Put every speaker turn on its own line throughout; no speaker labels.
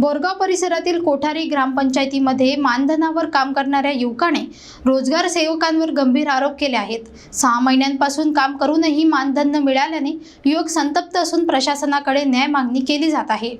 बोरगाव परिसरातील कोठारी ग्रामपंचायतीमध्ये मानधनावर काम करणाऱ्या युवकाने रोजगार सेवकांवर गंभीर आरोप केले आहेत. सहा महिन्यांपासून काम करूनही मानधन न मिळाल्याने युवक संतप्त असून प्रशासनाकडे न्याय मागणी केली जात आहे.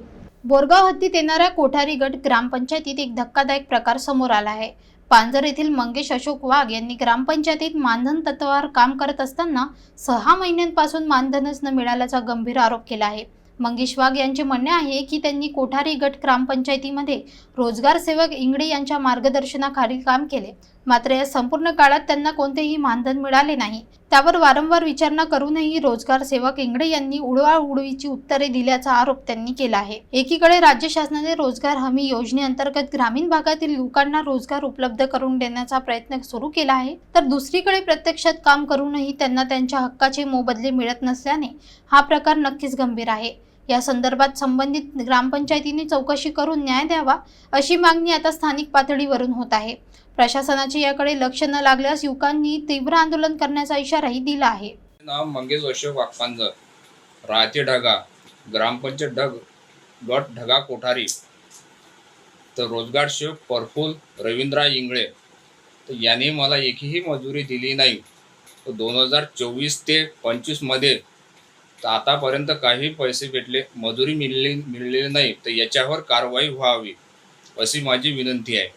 बोरगाव हद्दीत येणाऱ्या कोठारी गट ग्रामपंचायतीत एक धक्कादायक प्रकार समोर आला आहे. पांजर येथील मंगेश अशोक वाघ यांनी ग्रामपंचायतीत मानधन तत्वावर काम करत असताना सहा महिन्यांपासून मानधनच न मिळाल्याचा गंभीर आरोप केला आहे. मंगेश वाघ यांचे म्हणणे आहे की त्यांनी कोठारी गट ग्रामपंचायतीमध्ये रोजगार सेवक इंगडे यांच्या मार्गदर्शनाखाली काम केले. मात्र या संपूर्ण काळात त्यांना कोणतेही मानधन मिळाले नाही. त्यावर वारंवार विचारणा करूनही रोजगार सेवक इंगडे यांनी उडवाउडवीची उत्तरे दिल्याचा आरोप त्यांनी केला आहे. एकीकडे राज्य शासनाने रोजगार हमी योजनेअंतर्गत ग्रामीण भागातील युवकांना रोजगार उपलब्ध करून देण्याचा प्रयत्न सुरू केला आहे. तर दुसरीकडे प्रत्यक्षात काम करूनही त्यांना त्यांच्या हक्काचे मोबदले मिळत नसल्याने हा प्रकार नक्कीच गंभीर आहे. या संदर्भात संबंधित ग्रामपंचायतीने चौकशी करून न्याय द्यावा अशी मागणी आता स्थानिक पातळीवरून होत आहे. प्रशासनाचे याकडे लक्ष न लागल्यास युवकांनी तीव्र आंदोलन करण्याचा इशाराही दिला आहे.
नाव मंगेश अशोक वाकपांजर. राहते ढगा. ग्रामपंचायत ढग गट ढगा कोठारी. तर रोजगार सेवक परफुल रवींद्रा इंगळे. तर याने मला एकही मजुरी दिली नाही. तर दोन हजार चोवीस ते पंचवीसमध्ये तर आतापर्यंत काही पैसे भेटले मजुरी मिळले मिळलेली नाही तर याच्यावर कारवाई व्हावी अशी माझी विनंती आहे.